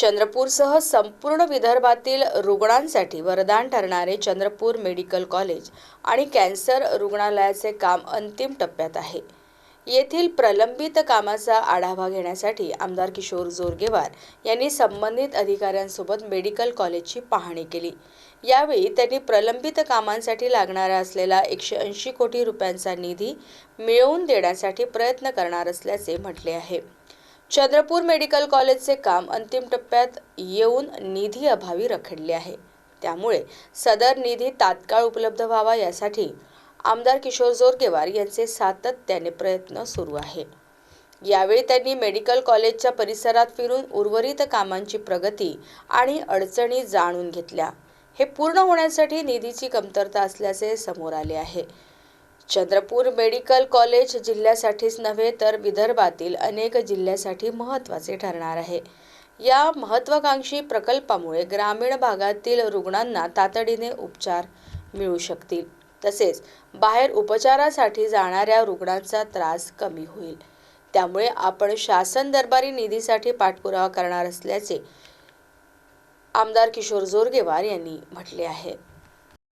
चंद्रपूरसह संपूर्ण विदर्भातील रुग्णांसाठी वरदान ठरणारे चंद्रपूर मेडिकल कॉलेज आणि कॅन्सर रुग्णालयाचे काम अंतिम टप्प्यात आहे. येथील प्रलंबित कामाचा आढावा घेण्यासाठी आमदार किशोर जोरगेवार यांनी संबंधित अधिकाऱ्यांसोबत मेडिकल कॉलेजची पाहणी केली. यावेळी त्यांनी प्रलंबित कामांसाठी लागणारा असलेला एकशे ऐंशी कोटी रुपयांचा निधी मिळवून देण्यासाठी प्रयत्न करणार असल्याचे म्हटले आहे. चंद्रपूर मेडिकल कॉलेजचे काम अंतिम टप्प्यात येऊन निधी अभावी रखडले आहे. त्यामुळे सदर निधी तात्काळ उपलब्ध व्हावा यासाठी आमदार किशोर जोरगेवार यांचे सातत्याने प्रयत्न सुरू आहे. यावेळी त्यांनी मेडिकल कॉलेजच्या परिसरात फिरून उर्वरित कामांची प्रगती आणि अडचणी जाणून घेतल्या. हे पूर्ण होण्यासाठी निधीची कमतरता असल्याचे समोर आले आहे. चंद्रपूर मेडिकल कॉलेज जिल्ह्यासाठीच नव्हे तर विदर्भातील अनेक जिल्ह्यासाठी महत्त्वाचे ठरणार आहे. या महत्त्वाकांक्षी प्रकल्पामुळे ग्रामीण भागातील रुग्णांना तातडीने उपचार मिळू शकतील. तसेच बाहेर उपचारासाठी जाणाऱ्या रुग्णांचा त्रास कमी होईल. त्यामुळे आपण शासन दरबारी निधीसाठी पाठपुरावा करणार असल्याचे आमदार किशोर जोरगेवार यांनी म्हटले आहे.